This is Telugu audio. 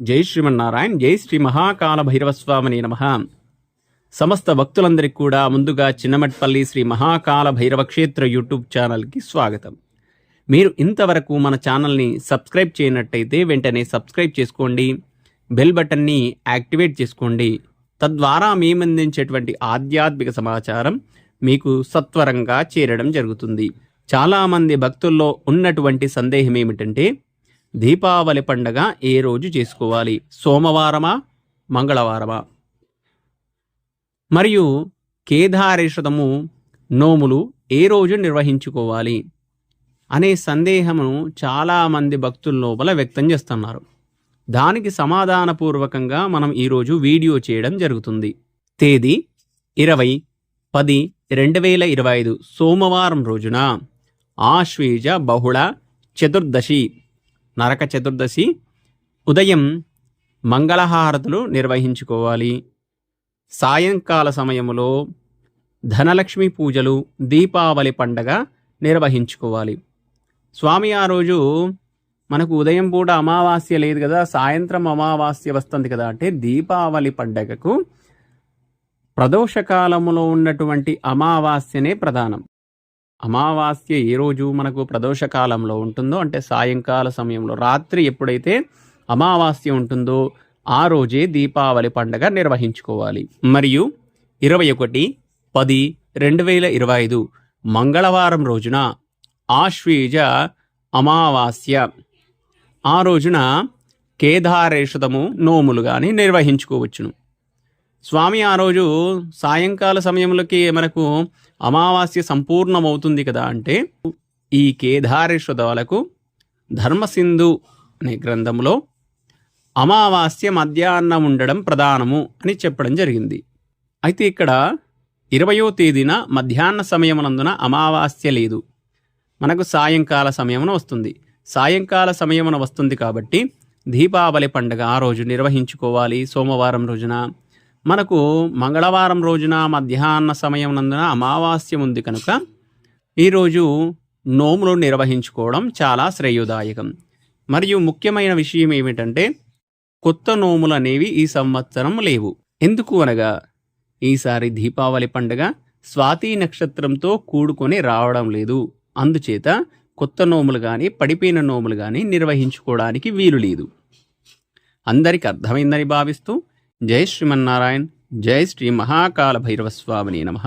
జై శ్రీమన్నారాయణ జై శ్రీ మహాకాల భైరవస్వామిని నమ. సమస్త భక్తులందరికీ కూడా ముందుగా చిన్నమట్పల్లి శ్రీ మహాకాల భైరవ క్షేత్ర యూట్యూబ్ ఛానల్కి స్వాగతం. మీరు ఇంతవరకు మన ఛానల్ని సబ్స్క్రైబ్ చేయనట్టయితే వెంటనే సబ్స్క్రైబ్ చేసుకోండి బెల్ బటన్ని యాక్టివేట్ చేసుకోండి. తద్వారా మేము అందించేటువంటి ఆధ్యాత్మిక సమాచారం మీకు సత్వరంగా చేరడం జరుగుతుంది. చాలామంది భక్తుల్లో ఉన్నటువంటి సందేహం ఏమిటంటే దీపావళి పండగ ఏ రోజు చేసుకోవాలి? సోమవారమా? మంగళవారమా? మరియు కేదారేశ్వరము నోములు ఏ రోజు నిర్వహించుకోవాలి? అనే సందేహమును చాలామంది భక్తుల లోపల వ్యక్తం చేస్తున్నారు. దానికి సమాధానపూర్వకంగా మనం ఈరోజు వీడియో చేయడం జరుగుతుంది. తేదీ ఇరవై పది రెండు వేల ఇరవై ఐదు సోమవారం రోజున ఆశ్వేజ బహుళ చతుర్దశి. నరక చతుర్దశి ఉదయం మంగళహారతులు నిర్వహించుకోవాలి. సాయంకాల సమయములో ధనలక్ష్మి పూజలు దీపావళి పండగ నిర్వహించుకోవాలి. స్వామి ఆ రోజు మనకు ఉదయం పూట అమావాస్య లేదు కదా సాయంత్రం అమావాస్య వస్తుంది కదా అంటే దీపావళి పండగకు ప్రదోషకాలములో ఉన్నటువంటి అమావాస్యనే ప్రధానం. అమావాస్య ఏ రోజు మనకు ప్రదోషకాలంలో ఉంటుందో అంటే సాయంకాల సమయంలో రాత్రి ఎప్పుడైతే అమావాస్య ఉంటుందో ఆ రోజే దీపావళి పండగ నిర్వహించుకోవాలి. మరియు ఇరవై ఒకటి పది రెండు వేల ఇరవై ఐదు మంగళవారం రోజున ఆశ్వీజ అమావాస్య. ఆ రోజున కేదారేషతము నోములు కానీ నిర్వహించుకోవచ్చును. స్వామి ఆ రోజు సాయంకాల సమయంలోకి మనకు అమావాస్య సంపూర్ణమవుతుంది కదా అంటే ఈ కేదారేశ్వరాలకు ధర్మసింధు అనే గ్రంథంలో అమావాస్య మధ్యాహ్నం ఉండడం ప్రధానము అని చెప్పడం జరిగింది. అయితే ఇక్కడ ఇరవయో తేదీన మధ్యాహ్న సమయమునందున అమావాస్య లేదు. మనకు సాయంకాల సమయమున వస్తుంది. సాయంకాల సమయమున వస్తుంది కాబట్టి దీపావళి పండుగ ఆ రోజు నిర్వహించుకోవాలి. సోమవారం రోజున మనకు మంగళవారం రోజున మధ్యాహ్న సమయం నందున అమావాస్య ఉంది కనుక ఈరోజు నోములు నిర్వహించుకోవడం చాలా శ్రేయోదాయకం. మరియు ముఖ్యమైన విషయం ఏమిటంటే కొత్త నోములు అనేవి ఈ సంవత్సరం లేవు. ఎందుకు అనగా ఈసారి దీపావళి పండుగ స్వాతి నక్షత్రంతో కూడుకొని రావడం లేదు. అందుచేత కొత్త నోములు కానీ పడిపోయిన నోములు కానీ నిర్వహించుకోవడానికి వీలు లేదు. అందరికి అర్థమైందని భావిస్తూ జై శ్రీమన్నారాయణ్ జై శ్రీ మహాకాల భైరవస్వామిని నమ.